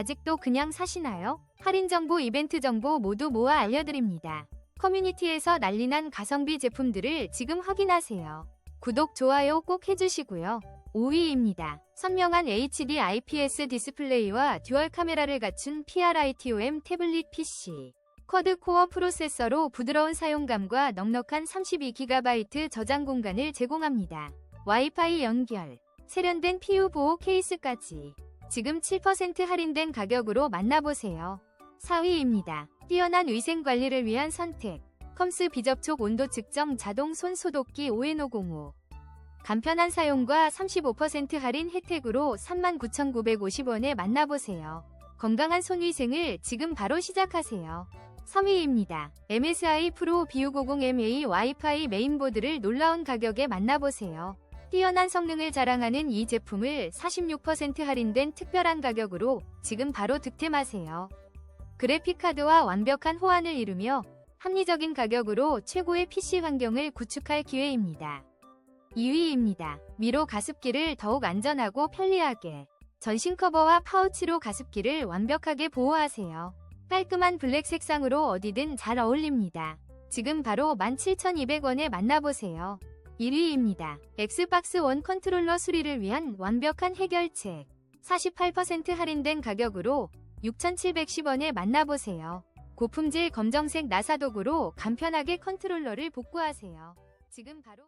아직도 그냥 사시나요? 할인 정보, 이벤트 정보 모두 모아 알려드립니다. 커뮤니티에서 난리난 가성비 제품들을 지금 확인하세요. 구독, 좋아요 꼭 해주시고요. 5위입니다. 선명한 HD IPS 디스플레이와 듀얼 카메라를 갖춘 PRITOM 태블릿 PC. 쿼드 코어 프로세서로 부드러운 사용감과 넉넉한 32GB 저장 공간을 제공합니다. 와이파이 연결, 세련된 PU 보호 케이스까지. 지금 7% 할인된 가격으로 만나보세요. 4위입니다. 뛰어난 위생 관리를 위한 선택. 컴스 비접촉 온도 측정 자동 손 소독기 5N505. 간편한 사용과 35% 할인 혜택으로 39,950원에 만나보세요. 건강한 손위생을 지금 바로 시작하세요. 3위입니다. MSI 프로 B650MA 와이파이 메인보드를 놀라운 가격에 만나보세요. 뛰어난 성능을 자랑하는 이 제품을 46% 할인된 특별한 가격으로 지금 바로 득템하세요. 그래픽카드와 완벽한 호환을 이루며 합리적인 가격으로 최고의 PC 환경을 구축할 기회입니다. 2위입니다. 미로 가습기를 더욱 안전하고 편리하게 전신 커버와 파우치로 가습기를 완벽하게 보호하세요. 깔끔한 블랙 색상으로 어디든 잘 어울립니다. 지금 바로 17,200원에 만나보세요. 1위입니다. 엑스박스 원 컨트롤러 수리를 위한 완벽한 해결책. 48% 할인된 가격으로 6,710원에 만나보세요. 고품질 검정색 나사도구로 간편하게 컨트롤러를 복구하세요. 지금 바로